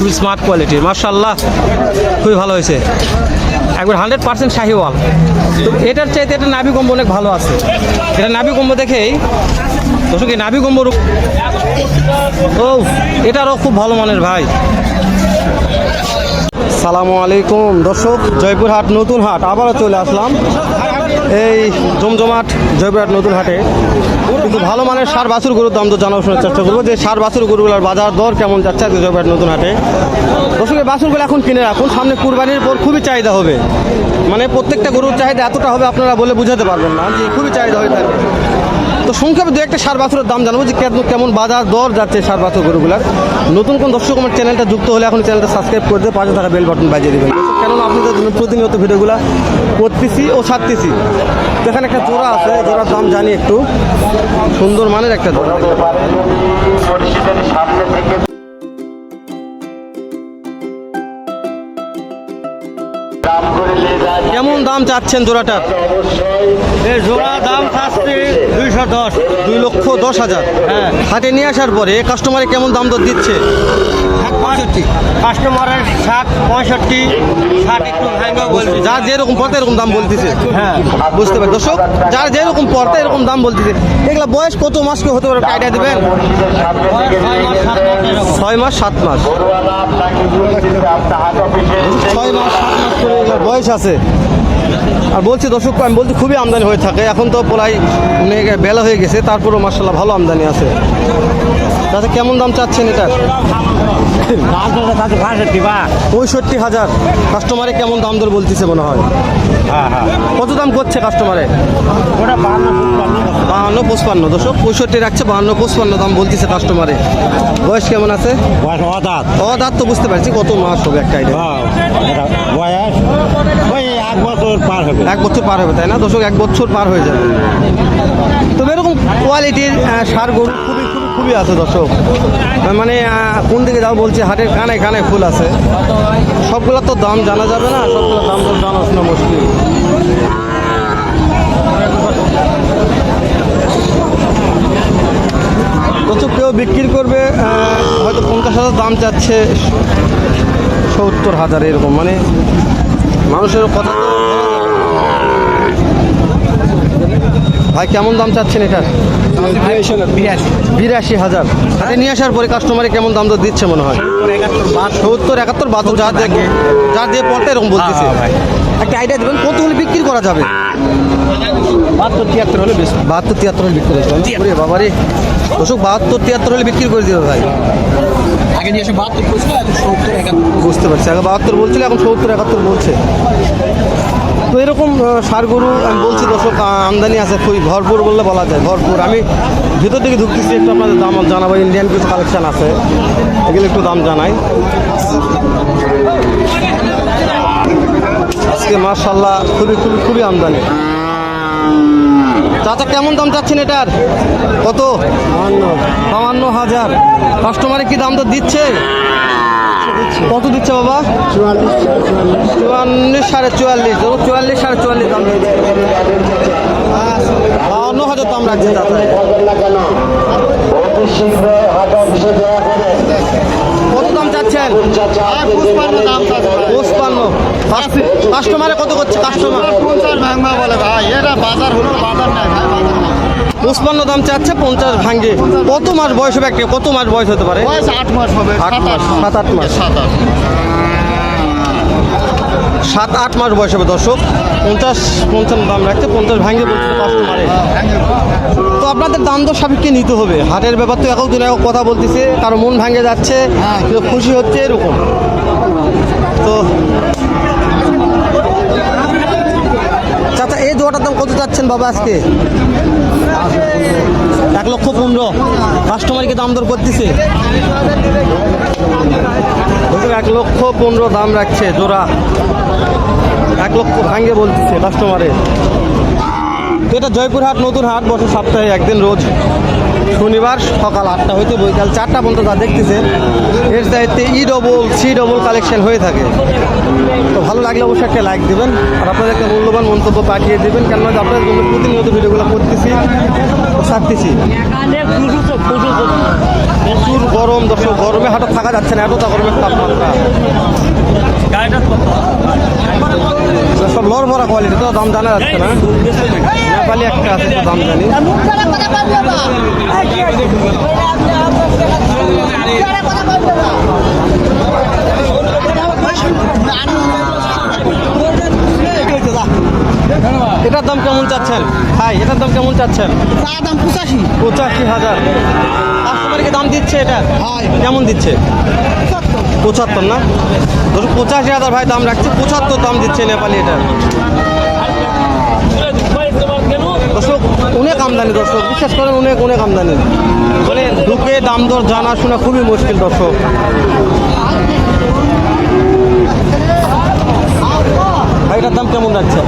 খুবই স্মার্ট কোয়ালিটির মার্শাল্লাহ খুবই ভালো হয়েছে। একবার হান্ড্রেড পার্সেন্ট শাহিওয়াল তো এটার চাইতে এটা নাভি কম্ব অনেক ভালো আছে। এটা নাভি কম্ব দেখেই দর্শক, এই নাভি কম্বর ও, এটারও খুব ভালো মানের ভাই। সালামু আলাইকুম দর্শক, জয়পুরহাট নতুন হাট, আবারও চলে আসলাম। এই জমজমাট জয়বিরাট নতুন হাটে। কিন্তু ভালো মানের সার বাছুর গরুর দাম তো জানার শোনার চেষ্টা করব। যে সার বাছুর গরুগুলোর বাজার দর কেমন যাচ্ছে আজকে জয়বিরাট নতুন হাটে? দর্শকের বাছুরগুলো এখন কিনে রাখুন। সামনে কুরবানির পর খুবই চাহিদা হবে। মানে প্রত্যেকটা গরুর চাহিদা এতটা হবে আপনারা বলে বুঝাতে পারবেন না যে খুবই চাহিদা হয়ে থাকে তো সংক্ষেপে দু একটা সার বাছুরের দাম জানব যে কেমন কেমন বাজার দর যাচ্ছে সার বাছুর গরুগুলার। নতুন কোন দর্শক আমার চ্যানেলটা যুক্ত হলে এখন চ্যানেলটা সাবস্ক্রাইব করে দিয়ে পাশে থাকা বেল বাটন বাজিয়ে দেবেন। কেননা আপনাদের জন্য প্রতিনিয়ত ভিডিওগুলো করতেছি ও ছাড়তেছি। তো এখানে একটা জোড়া আছে, জোড়ার দাম জানি একটু। সুন্দর মানের একটা জোড়া। কেমন দাম চাচ্ছেন জোড়াটার জোড়া দাম থাকছে দুইশো দশ। দুই লক্ষ দশ হাজার। হ্যাঁ। হাটে নিয়ে আসার পরে কাস্টমারে কেমন দাম দর দিচ্ছে? পঁয়ষট্টি। কাস্টমারের ষাট পঁয়ষট্টি। ষাট একটু বলছে। যার যেরকম পড়তে এরকম দাম বলতেছে। হ্যাঁ। বুঝতে পারি দর্শক যার যেরকম পড়তে এরকম দাম বলতেছে। এগুলা বয়স কত মাস করে হতে পারে আইডিয়া দেবেন? ছয় মাস সাত মাস। ছয় মাস সাত মাস করে বয়স আছে। আর বলছি দর্শক আমি বলছি খুবই আমদানি হয়ে থাকে। এখন তো প্রায় অনেক বেলা হয়ে গেছে তারপরেও মার্শাল্লাহ ভালো আমদানি আছে। তাতে কেমন দাম চাচ্ছেন এটা? পঁয়ষট্টি হাজার। কাস্টমারে কেমন দাম দর বলতেছে মনে হয়? কত দাম করছে কাস্টমারে? বাহান্ন পঁচপান্ন। দর্শক পঁয়ষট্টি রাখছে বাহান্ন পঁচপান্ন দাম বলতেছে কাস্টমারে। বয়স কেমন আছে? ও দাঁত তো বুঝতে পারছি কত মাস হবে একটা বয়স। ওই এক বছর পার হবে। এক বছর পার হবে, তাই না? দর্শক, এক বছর পার হয়ে যাবে। তবে এরকম কোয়ালিটির সার গরু খুবই খুবই খুবই আছে, দর্শক। মানে কোন দিকে যাও বলছি, হাটের কানে কানে ফুল আছে। সবগুলোর তো দাম জানা যাবে না, সবগুলোর দাম তো জানা শোনা মুশকিল। দর্শক, কেউ বিক্রি করবে হয়তো পঞ্চাশ হাজার দাম চাচ্ছে সত্তর হাজার, এরকম। মানে মানুষের কথা ভাই কেমন দাম চাচ্ছেন এটার? বিরাশি হাজার। হাতে নিয়ে আসার পরে কাস্টমারে কেমন দাম দর দিচ্ছে মনে হয়? সত্তর একাত্তর বাহাত্তর যার দেখে যার দিয়ে পড়তে এরকম বলতেছে। একটা আইডিয়া দেবেন কত হলে বিক্রি করা যাবে? বাহাত্তর তিয়াত্তর হলে বেশি। বাহাত্তর তিয়াত্তর হলে বিক্রি করে বাবারে। দর্শক বাহাত্তর তিয়াত্তর হলে বিক্রি করে দিবে ভাই। আগে নিয়ে এসে বাহাত্তর করছিল এখন সত্তর, একাত্তর বুঝতে পারছি, আগে বাহাত্তর বলছিল, এখন সত্তর, একাত্তর বলছে। তো এরকম ষাঁড় গরু, আমি বলছি, দর্শক আমদানি আছে, খুবই ভরপুর বললে বলা যায়, ভরপুর। আমি ভিতর দিকে ঢুকতেছি, একটু আপনাদের দাম জানাব ইন্ডিয়ান কিছু কালেকশন আছে। এগুলো একটু দাম জানাই। আজকে মার্শাল্লাহ খুবই খুবই খুবই আমদানি। চাচা কেমন দাম চাচ্ছেন এটার? কত? বাহান্ন হাজার। কাস্টমারে কি দাম তো দিচ্ছে? কত দিচ্ছে বাবা? চুয়াল্লিশ সাড়ে চুয়াল্লিশ। ধরো চুয়াল্লিশ সাড়ে চুয়াল্লিশ দাম বাহান্ন হাজার দাম রাখছে চাচা। কত দাম চাচ্ছেন? চাচা পঁচপান্ন কাস্টমারে কত করছে? কাস্টমার? পঞ্চাশ বলে ভাই এটা বাজার হলো বাজার নাই ভাই বাজার নাই। পঁচপান্ন দাম চাচ্ছে পঞ্চাশ ভাঙ্গে। কত মাস বয়স হবে একটা? কত মাস বয়স হতে পারে? বয়স আট মাস হবে আট সাত মাস সাত আট মাস। সাত আট সাত আট মাস বয়স হবে দর্শক। পঞ্চাশ পঞ্চান্ন দাম রাখছে পঞ্চাশ ভাঙ্গে কাস্টমারে তো আপনাদের দাম দর সাপেক্ষে নিতে হবে। হাটের ব্যাপার তো একক দিন একক কথা বলতেছে কারও মন ভাঙে যাচ্ছে খুশি হচ্ছে এরকম। তো চাচা এই জোয়াটার দাম কত যাচ্ছেন বাবা আজকে? এক লক্ষ পনেরো। কাস্টমারকে দাম দর করতেছে। এক লক্ষ পনেরো দাম রাখছে জোড়া। এক লক্ষ ভাঙ্গে বলতেছে কাস্টমারের তো এটা জয়পুরহাট নতুন হাট বছর সপ্তাহে একদিন রোজ। শনিবার সকাল আটটা হইতে বৈকাল চারটা পর্যন্ত যা দেখতেছে এর চাইতে ই ডবল সি ডবল কালেকশন হয়ে থাকে। তো ভালো লাগলে অবশ্যই একটা লাইক দেবেন আর আপনাদের একটা মূল্যবান মন্তব্য পাঠিয়ে দেবেন। কেননা আপনাদের জন্য প্রতিনিয়ত ভিডিওগুলো করতেছি, ছাড়তেছি। প্রচুর গরম, দর্শক, গরমে হঠাৎ থাকা যাচ্ছে না, এতটা গরমের তাপমাত্রা। সব লড় ভরা কোয়ালিটি তো দাম জানা যাচ্ছে না। নেপালি একটা আছে, তো দাম জানি। এটার দাম কেমন চাচ্ছেন? ভাই এটার দাম কেমন চাচ্ছেন? দাম পঁচাশি। পঁচাশি হাজার। কাস্টমারকে দাম দিচ্ছে এটা? কেমন দিচ্ছে? পঁচাত্তর। না? ধরুন পঁচাশি হাজার ভাই দাম রাখছে পঁচাত্তর দাম দিচ্ছে নেপালি এটা। দর্শক অনেক আমদানি দর্শক বিশ্বাস করেন অনেক অনেক আমদানি। মানে ঢুকে দাম দর জানা শোনা খুবই মুশকিল দর্শক ভাই এটার দাম কেমন যাচ্ছে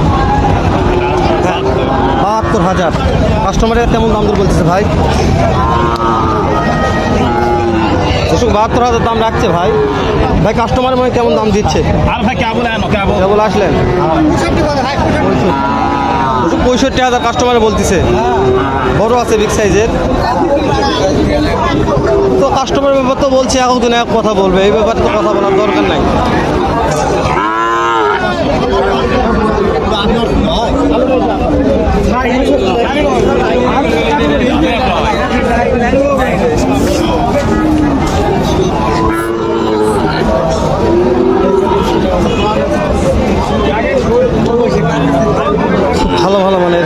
বাহাত্তর হাজার কাস্টমারের কেমন দাম দর বলতেছে ভাই? দর্শক বাহাত্তর হাজার দাম রাখছে ভাই। ভাই কাস্টমারের মনে কেমন দাম দিচ্ছে? আর ভাই কে বলে কে বলে কেবল আসলেন? পঁয়ষট্টি হাজার কাস্টমার বলতেছে। বড় আছে বিগ সাইজের তো কাস্টমারের ব্যাপার তো বলছি এখন তো এক কথা বলবে। এই ব্যাপারে তো কথা বলার দরকার নাই। ভালো ভালো মানের।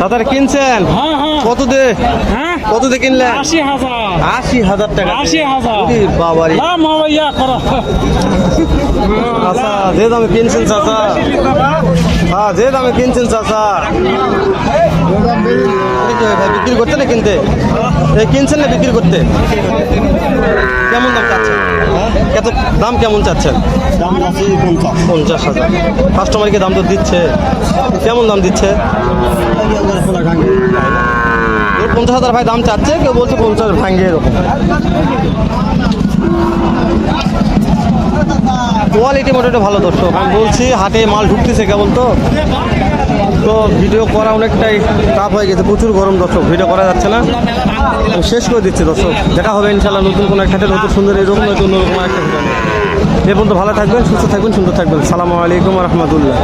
দাদার কিনছেন? হ্যাঁ হ্যাঁ। কত দে? হ্যাঁ। কত দিয়ে কিনলেন? আশি হাজার। আশি হাজার টাকা আশি হাজার। বাবারি। না মামা করো। চাচা যে দামে কিনছেন চাচা? হ্যাঁ যে দামে কিনছেন চাচা? বিক্রি করতে না কিনতে? কিনছেন না বিক্রি করতে? কেমন দাম চাচ্ছেন? কত দাম কেমন চাচ্ছেন? দাম আছে পঞ্চাশ হাজার। কাস্টমারকে দাম তো দিচ্ছে। কেমন দাম দিচ্ছে? পঞ্চাশ হাজার ভাই দাম চাচ্ছে, কেউ বলছে পঞ্চাশ ভাঙ্গে এরকম। কোয়ালিটি মোটামুটি ভালো দর্শক। আমি বলছি, হাটে মাল ঢুকতেছে কেবল তো। তো ভিডিও করা অনেকটাই টাফ হয়ে গেছে, প্রচুর গরম দর্শক ভিডিও করা যাচ্ছে না। শেষ করে দিচ্ছি দর্শক, দেখা হবে ইনশাল্লাহ নতুন কোনো একটা নতুন সুন্দর এরকম নতুন অন্যরকম একটা ভিডিও এ পর্যন্ত ভালো থাকবেন, সুস্থ থাকবেন, সুন্দর থাকবেন। সালামু আলাইকুম রহমতুল্লাহ।